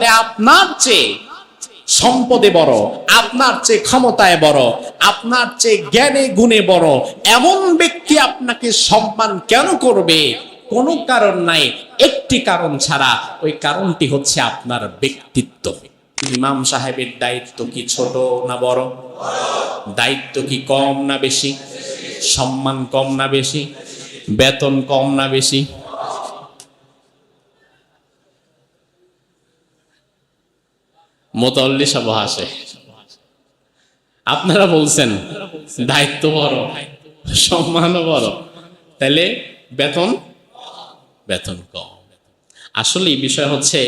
আপনার চেয়ে সম্পদে বড়, আপনার চেয়ে ক্ষমতায় বড়, আপনার চেয়ে জ্ঞানে গুণে বড়, এমন ব্যক্তি আপনাকে সম্মান কেন করবে? কোনো কারণ নাই, একটি কারণ ছাড়া। ওই কারণটি হচ্ছে আপনার ব্যক্তিত্ব। ইমাম সাহেবের দায়িত্ব কি ছোট না বড়? দায়িত্ব কি কম না বেশি? সম্মান কম না বেশি? বেতন কম না বেশি? মোতাল্লি সব হাসে আপনারা বলছেন দায়িত্ব বড় সম্মানও বড় তাহলে বেতন? বেতন কম। আসলে বিষয় হচ্ছে,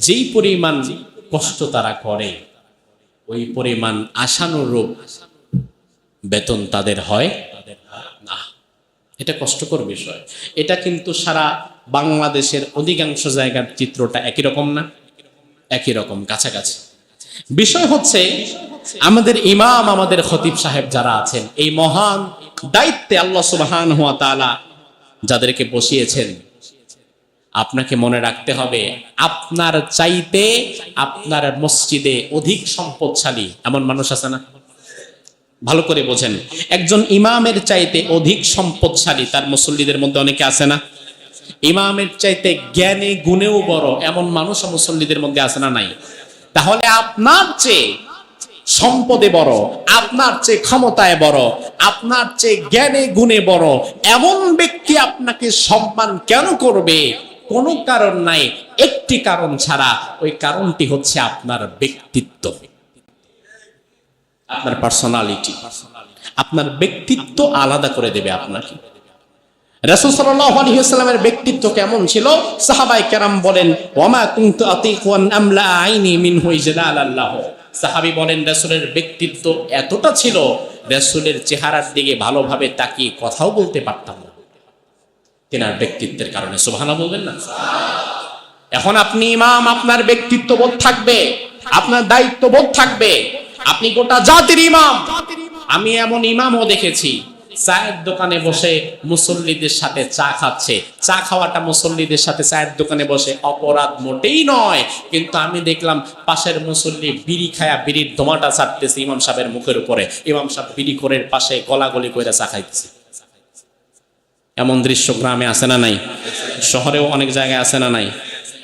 যেই পরিমাণ কষ্ট তারা করে, ওই পরিমাণ আশানুরূপ বেতন তাদের হয় না। এটা কষ্টকর বিষয়। এটা কিন্তু সারা বাংলাদেশের অধিকাংশ জায়গার চিত্রটা একই রকম না। একই রকম, কাছাকাছি। বিষয় হচ্ছে, আমাদের ইমাম, আমাদের খতিব সাহেব যারা আছেন, এই মহান দায়িত্বে আল্লাহ সুবহান হুয়া তাআলা যাদেরকে বসিয়েছেন, আপনাকে মনে রাখতে হবে, আপনার চাইতে আপনার মসজিদে অধিক সম্পদশালী, এমন মানুষ আছে না? ভালো করে বোঝেন। একজন ইমামের চাইতে অধিক সম্পদশালী, তার মুসল্লিদের মধ্যে অনেকে আছে না? ইমামের চাইতে জ্ঞানে, গুণেও বড়, এমন মানুষ মুসল্লিদের মধ্যে আছে না নাই? তাহলে আপনার চেয়ে সম্পদে বড়, আপনার চেয়ে ক্ষমতায় বড়, আপনার চেয়ে জ্ঞানে, গুণে বড়, এমন ব্যক্তি আপনাকে সম্মান কেন করবে? কোনো কারণ নাই, একটি কারণ ছাড়া, ওই কারণটি হচ্ছে আপনার ব্যক্তিত্ব। আপনার পার্সোনালিটি আপনার ব্যক্তিত্ব আলাদা করে দেবে আপনাকে। রাসূল সাল্লাল্লাহু আলাইহি ব্যক্তিত্ব কেমন ছিল? সাহাবায়ে কেরাম বলেন, ওয়ামা কুনতু আতিকুন আমলা আইনি মিনহু ইজলালাল্লাহ। সাহাবী বলেন, রাসূলের ব্যক্তিত্ব এতটা ছিল, রাসূলের চেহারার দিকে ভালোভাবে তাকিয়ে কথাও বলতে পারতাম না। তেনার ব্যক্তিত্বের কারণে, সুবহানাল্লাহ বলবেন না? এখন আপনি ইমাম, আপনার ব্যক্তিত্ব বোধ থাকবে, আপনার দায়িত্ব বোধ থাকবে। আপনি গোটা জাতির ইমাম। আমি এমন ইমামও দেখেছি চায়ের দোকানে বসে মুসল্লিদের সাথে চা খাচ্ছে। চা খাওয়াটা মুসল্লিদের সাথে চায়ের দোকানে বসে অপরাধ মোটেই নয়। কিন্তু আমি দেখলাম পাশের মুসল্লি বিড়ি খায়া বিড়ির ধোমাটা ছাড়তেছে ইমাম সাহেবের মুখের উপরে। ইমাম সাহেব বিড়ি খোরের পাশে গলাগলি করে চা খাইতেছে। এমন দৃশ্য গ্রামে আসে না নাই? শহরেও অনেক জায়গায় আসে না নাই?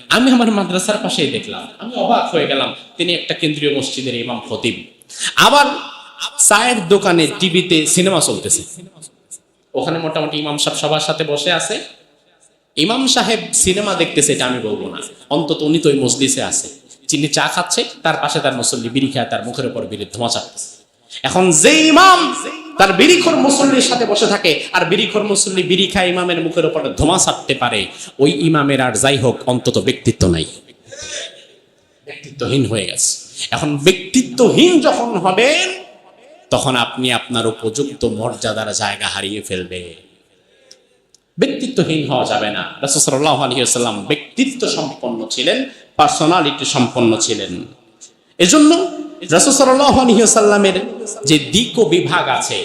আমি আমার মাদ্রাসার পাশেই দেখলাম। আমি অবাক হয়ে গেলাম। তিনি একটা কেন্দ্রীয় মসজিদের ইমাম খতিব। আবার চায়ের দোকানে টিভিতে সিনেমা চলতেছে। ওখানে মোটামুটি ইমাম সাহেব সবার সাথে বসে আছে। ইমাম সাহেব সিনেমা দেখতেছে এটা আমি বলব না। অন্তত উনি তো ওই মসজিদে আছে। চিনি চা খাচ্ছে, তার পাশে তার মুসল্লি বিড়ি খায়, তার মুখের উপর বিড়ি ধোঁয়া চাপতেছে। এখন যে ইমাম তার বিড়িখোর মুসল্লির সাথে বসে থাকে, আর বিড়িখোর মুসল্লি বিড়ি খায়, ইমামের মুখের উপর ধোঁয়া ছাড়তে পারে, ওই ইমামের আর যাই হোক, অন্তত ব্যক্তিত্ব নাই। ব্যক্তিত্বহীন হয়ে গেছে। এখন ব্যক্তিত্বহীন যখন হবেন তখন আপনি আপনার উপযুক্ত মর্যাদার জায়গা হারিয়ে ফেলবে ব্যক্তিত্বহীন হওয়া যাবে না। রাসূলুল্লাহ আলাইহি ব্যক্তিত্ব সম্পন্ন ছিলেন পার্সোনালিটি সম্পন্ন ছিলেন। এজন্য আলাইহি ওয়াসাল্লামের যে দিক ও বিভাগ আছে,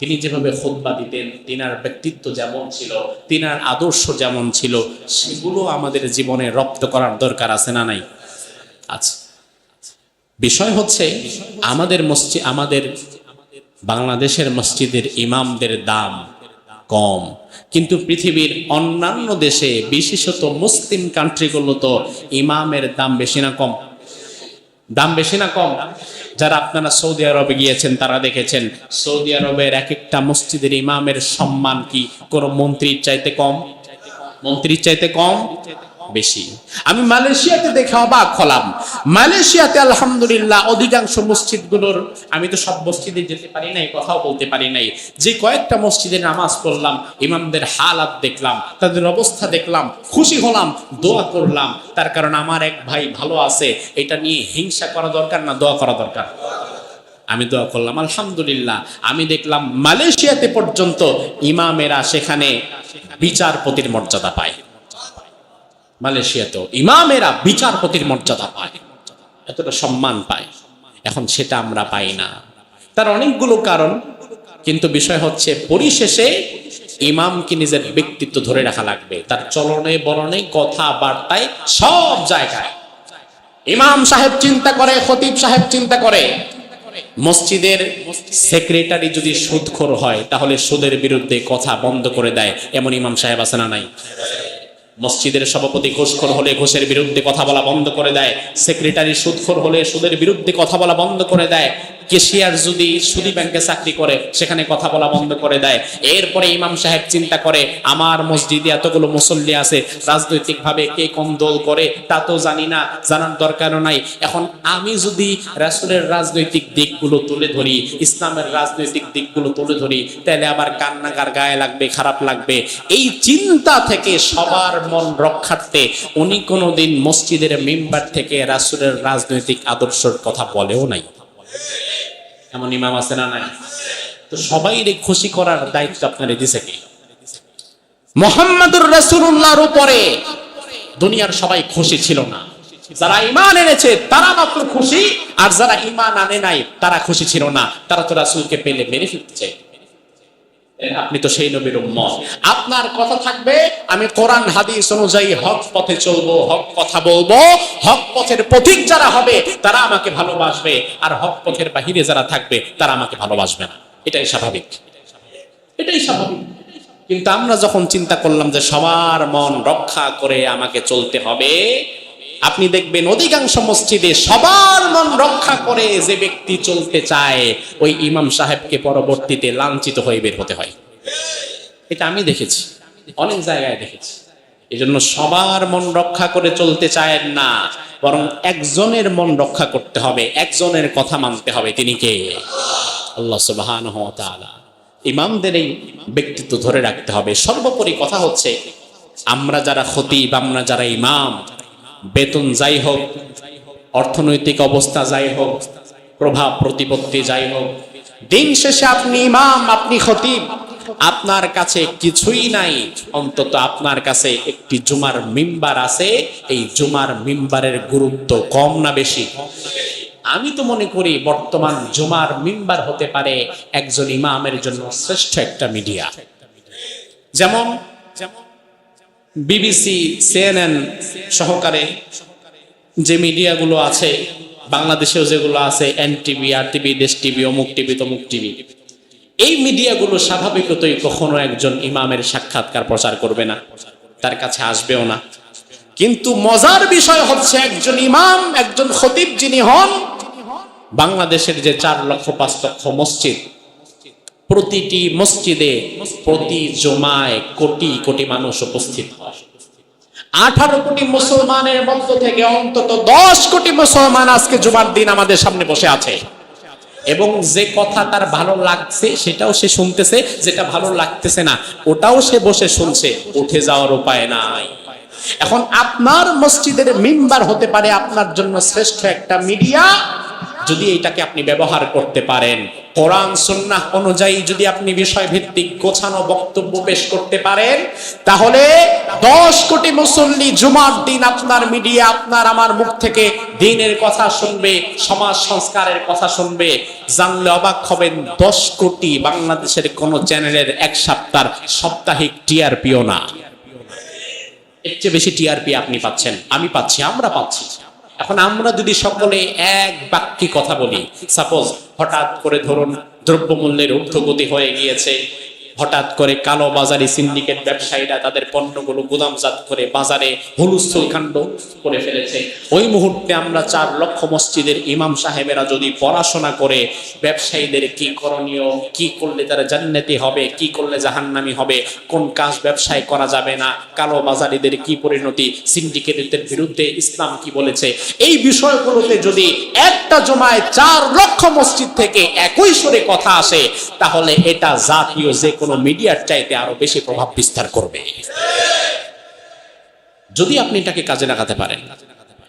তিনি যেভাবে খুতবা দিতেন, তিনার ব্যক্তিত্ব যেমন ছিল, তিনার আদর্শ যেমন ছিল, সেগুলো আমাদের জীবনে রপ্ত করার দরকার আছে না নাই? আচ্ছা বিষয় হচ্ছে, আমাদের মসজিদ আমাদের বাংলাদেশের মসজিদের ইমামদের দাম কম। কিন্তু পৃথিবীর অন্যান্য দেশে, বিশেষত মুসলিম কান্ট্রিগুলো তো ইমামের দাম বেশি না কম। দাম বেশি না কম। যারা আপনারা সৌদি আরবে গিয়েছেন, তারা দেখেছেন, সৌদি আরবের এক একটা মসজিদের ইমামের সম্মান কি? কোনো মন্ত্রীর চাইতে কম? মন্ত্রীর চাইতে কম? বেশি। আমি মালয়েশিয়াতে দেখে অবাক হলাম। মালয়েশিয়াতে আলহামদুলিল্লাহ অধিকাংশ মসজিদগুলোর, আমি তো সব মসজিদে যেতে পারি নাই, কথাও বলতে পারি নাই। যে কয়েকটা মসজিদে নামাজ পড়লাম, ইমামদের হালাত দেখলাম, তাদের অবস্থা দেখলাম, খুশি হলাম, দোয়া করলাম। তার কারণ আমার এক ভাই ভালো আছে, এটা নিয়ে হিংসা করা দরকার না, দোয়া করা দরকার? আমি দোয়া করলাম, আলহামদুলিল্লাহ। আমি দেখলাম মালয়েশিয়াতে পর্যন্ত ইমামেরা সেখানে বিচারপতির মর্যাদা পায়। মালয়েশিয়াতেও ইমামেরা বিচারপতির মর্যাদা পায়, এতটা সম্মান পায়। এখন সেটা আমরা পাই না। তার অনেকগুলো কারণ, কিন্তু বিষয় হচ্ছে পরিশেষে ইমামকে নিজের ব্যক্তিত্ব ধরে রাখা লাগবে। তার চলনে বলনে কথা বার্তায় সব জায়গায়। ইমাম সাহেব চিন্তা করে, খতিব সাহেব চিন্তা করে। মসজিদের সেক্রেটারি যদি সুদখোর হয়, তাহলে সুদের বিরুদ্ধে কথা বন্ধ করে দেয়, এমন ইমাম সাহেব আছে না নাই? মসজিদের সভাপতি ঘোষখোর হলে ঘোষের বিরুদ্ধে কথা বলা বন্ধ করে দেয়। সেক্রেটারি সুদখোর হলে সুদের বিরুদ্ধে কথা বলা বন্ধ করে দেয়। কেশিয়ার যদি সুদি ব্যাংকে চাকরি করে, সেখানে কথা বলা বন্ধ করে দেয়। এরপরে ইমাম সাহেব চিন্তা করে, আমার মসজিদে এতগুলো মুসল্লি আছে, রাজনৈতিকভাবে কে কোন দল করে, তা তো জানি না, জানার দরকারও নাই। এখন আমি যদি রাসূলের রাজনৈতিক দিকগুলো তুলে ধরি, ইসলামের রাজনৈতিক দিকগুলো তুলে ধরি, তাহলে আবার কান্নাকার গায়ে লাগবে, খারাপ লাগবে। এই চিন্তা থেকে সবার মন রক্ষার্থে উনি কোনোদিন মসজিদের মেম্বার থেকে রাসূলের রাজনৈতিক আদর্শের কথা বলেও নাই। এমন ইমাম আছে না নাই? তো সবাই খুশি করার দায়িত্ব আপনারা দিছে কি? মোহাম্মদুর রাসূলুল্লাহর উপরে দুনিয়ার সবাই খুশি ছিল না। যারা ইমান এনেছে, তারা মাত্র খুশি, আর যারা ইমান আনে নাই, তারা খুশি ছিল না। তারা তো রাসূলকে পেলে মেরে ফেলতে চায় আপনি তো সেই নবীর উম্মত। আপনার কথা থাকবে, আমি কোরআন, হাদিস অনুযায়ী হক পথে চলবো, হক কথা বলব। হক পথের পথিক যারা হবে, তারা আমাকে ভালোবাসবে। আর হক পথের বাহিরে যারা থাকবে, তারা আমাকে ভালোবাসবে না। এটাই স্বাভাবিক। এটাই স্বাভাবিক। কিন্তু আমরা যখন চিন্তা করলাম যে সবার মন রক্ষা করে আমাকে চলতে হবে আপনি দেখবেন অধিকাংশ মসজিদে সবার মন রক্ষা করে যে ব্যক্তি চলতে চায়, ওই ইমাম সাহেবকে পরবর্তীতে লাঞ্ছিত হয়ে বের হতে হয়। এটা আমি দেখেছি, অনেক জায়গায় দেখেছি। এই জন্য সবার মন রক্ষা করে চলতে চায় না, বরং একজনের মন রক্ষা করতে হবে, একজনের কথা মানতে হবে তিনি কে? আল্লাহ তাআলা। ইমামদের এই ব্যক্তিত্ব ধরে রাখতে হবে। সর্বোপরি কথা হচ্ছে, আমরা যারা খতিব, আমরা যারা ইমাম বেতন যাই হোক, অর্থনৈতিক অবস্থা যাই হোক, প্রভাব প্রতিপত্তি যাই হোক, দিন শেষে আপনি ইমাম, আপনি খতিব, আপনার কাছে কিছুই নাই। অন্তত আপনার কাছে একটি জুমার মিম্বার আছে, এই জুমার মিম্বারের গুরুত্ব কম না বেশি? আমি তো মনে করি বর্তমান জুমার মিম্বার হতে পারে একজন ইমামের জন্য শ্রেষ্ঠ একটা মিডিয়া। যেমন যেমন বিবিসি, সিএনএন সহকারে যে মিডিয়াগুলো আছে, বাংলাদেশেও যেগুলো আছে N TV R TV Desh TV, অমুক টিভি, তমুক টিভি, এই মিডিয়াগুলো স্বাভাবিকতই কখনো একজন ইমামের সাক্ষাৎকার প্রচার করবে না, তার কাছে আসবেও না। কিন্তু মজার বিষয় হচ্ছে একজন ইমাম, একজন খতিব যিনি হন, বাংলাদেশের যে চার লক্ষ পাঁচ লক্ষ মসজিদ প্রতিটি মসজিদে প্রতি জমায় কোটি কোটি মানুষ উপস্থিত হয়। আঠারো কোটি মুসলমানের মধ্য থেকে অন্তত দশ কোটি মুসলমান আজকে জুমার দিন আমাদের সামনে বসে আছে। এবং যে কথা তার ভালো লাগছে, সেটাও সে শুনতেছে, যেটা ভালো লাগতেছে না, ওটাও সে বসে শুনছে, উঠে যাওয়ার উপায় নাই। এখন আপনার মসজিদের মেম্বার হতে পারে আপনার জন্য শ্রেষ্ঠ একটা মিডিয়া যদি এটাকে আপনি ব্যবহার করতে পারেন। কোরআন, সুন্নাহ অনুযায়ী যদি আপনি বিষয় ভিত্তিক গোছানো বক্তব্য পেশ করতে পারেন, তাহলে দশ কোটি মুসল্লি জুমার দিন আপনার মিডিয়া, আপনার আমার মুখ থেকে দিনের কথা শুনবে, সমাজ সংস্কারের কথা শুনবে। জানলে অবাক হবেন, দশ কোটি বাংলাদেশের কোন চ্যানেলের এক সপ্তাহ সাপ্তাহিক টিআরপিও না। এর চেয়ে বেশি টিআরপি আপনি পাচ্ছেন, আমি পাচ্ছি, আমরা পাচ্ছি। এখন আমরা যদি সকলে এক বাক্যে কথা বলি সাপোজ হঠাৎ করে ধরুন দ্রব্যমূল্যের ঊর্ধ্বগতি হয়ে গিয়েছে হঠাৎ করে কালো বাজারি সিন্ডিকেট ব্যবসায়ীরা তাদের পণ্যগুলো গুদামজাত করে বাজারে হুলুস্থুল কাণ্ড করে ফেলেছে। ওই মুহূর্তে আমরা চার লক্ষ মসজিদের ইমাম সাহেবেরা যদি পড়াশোনা করে, ব্যবসায়ীদের কি করণীয়, কি করলে তারা জান্নাতি হবে, কি করলে জাহান্নামি হবে, কোন কাজ ব্যবসায় করা যাবে না, কালো বাজারিদের কি পরিণতি, সিন্ডিকেটের বিরুদ্ধে ইসলাম কি বলেছে? এই বিষয়গুলোতে যদি একটা জমায় চার লক্ষ মসজিদ থেকে একই সরে কথা আসে, তাহলে এটা জাতীয় যে কোনো মিডিয়ার চাইতে আরও বেশি প্রভাব বিস্তার করবে। যদি আপনি এটাকে কাজে লাগাতে পারেন,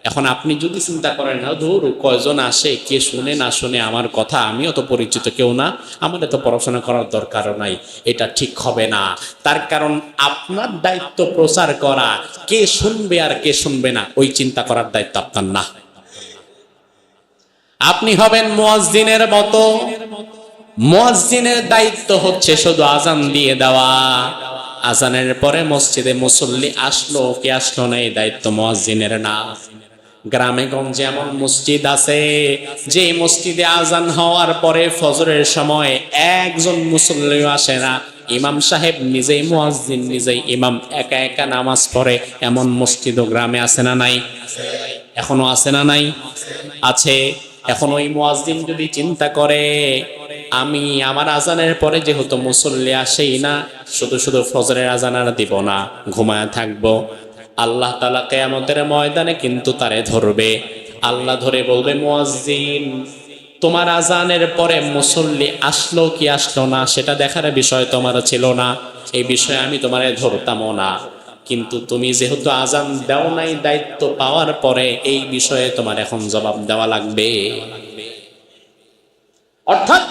এখন আপনি যদি চিন্তা করেন না ধর, কয়জন আসে, কে শুনে না শুনে আমার কথা, আমিও তো পরিচিত কেউ না আমাদের তো পড়াশোনা করার দরকারও নাই, এটা ঠিক হবে না। তার কারণ আপনার দায়িত্ব প্রচার করা, কে শুনবে আর কে শুনবে না, ওই চিন্তা করার দায়িত্ব আপনার না। আপনি হবেন মুয়াজ্জিনের মতো। মুয়াজ্জিনের দায়িত্ব হচ্ছে শুধু আজান দিয়ে দেওয়া। আজানের পরে মসজিদে মুসল্লি আসলো কে আসলো না, এই দায়িত্ব মুয়াজ্জিনের না। গ্রামে গঞ্জে এমন মসজিদ আছে, যে মসজিদে আজান হওয়ার পরে ফজরের সময় একজন মুসল্লিও আসে না। ইমাম সাহেব নিজেই মুয়াজ্জিন, নিজেই ইমাম, একা একা নামাজ পড়ে। এমন মসজিদ গ্রামে আছে না নাই? এখনও আছে না নাই? আছে। এখন ওই মুয়াজ্জিন যদি চিন্তা করে আমি আমার আজানের পরে যেহেতু মুসল্লি আসেই না, শুধু শুধু ফজরের আজান আর দিব না, ঘুমায় থাকব। আল্লাহ তালা কেয়ামতের ময়দানে কিন্তু তারে ধরবে। আল্লাহ ধরে বলবে, মুয়াজ্জিন, তোমার আজানের পরে মুসল্লি আসলো কি আসলো না, সেটা দেখার বিষয় তোমার ছিল না। এই বিষয়ে আমি তোমারে ধরতামও না। কিন্তু তুমি যেহেতু আজান দাও নাই, দায়িত্ব পাওয়ার পরে এই বিষয়ে তোমার এখন জবাব দেওয়া লাগবে। অর্থাৎ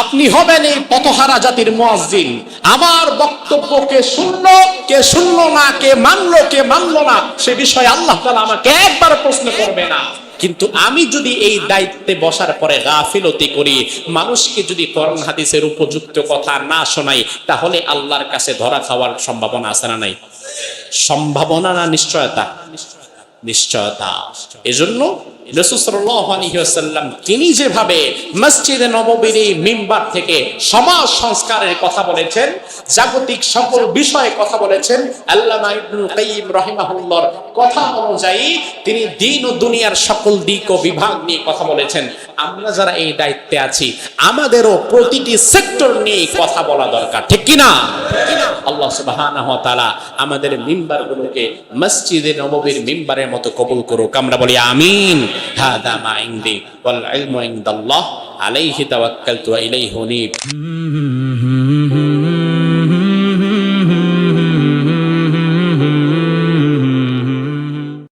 আপনি হবেন এই পথহারা জাতির মুয়াজ্জিন। আমার বক্তব্য কে শুনলো কে শুনলো না, কে মানলো কে মানলো না, সে বিষয়ে আল্লাহ আমাকে একবার প্রশ্ন করবে না। কিন্তু আমি যদি এই দায়িত্বে বসার পরে গাফিলতি করি, মানুষকে যদি করণ হাদিসের উপযুক্ত কথা না শোনাই, তাহলে আল্লাহর কাছে ধরা খাওয়ার সম্ভাবনা আছে না নাই? সম্ভাবনা না নিশ্চয়তা? নিশ্চয়তা। এজন্য তিনি যেভাবে মসজিদে নববীর মিম্বার থেকে সমাজ সংস্কারের কথা বলেছেন, জাগতিক সকল বিষয়ে কথা বলেছেন কথা অনুযায়ী তিনি দিন ও দুনিয়ার সকল দিক ও বিভাগ নিয়ে কথা বলেছেন। আমরা যারা এই দায়িত্বে আছি, আমাদেরও প্রতিটি সেক্টর নিয়ে কথা বলা দরকার, ঠিক কি না আল্লাহ তাআলা আমাদের মিম্বারগুলোকে মসজিদে নববীর মিম্বারের মতো কবুল করুক। আমরা বলি আমিন। هذا ما عندي والعلم عند الله عليه توكلت وإليه نيب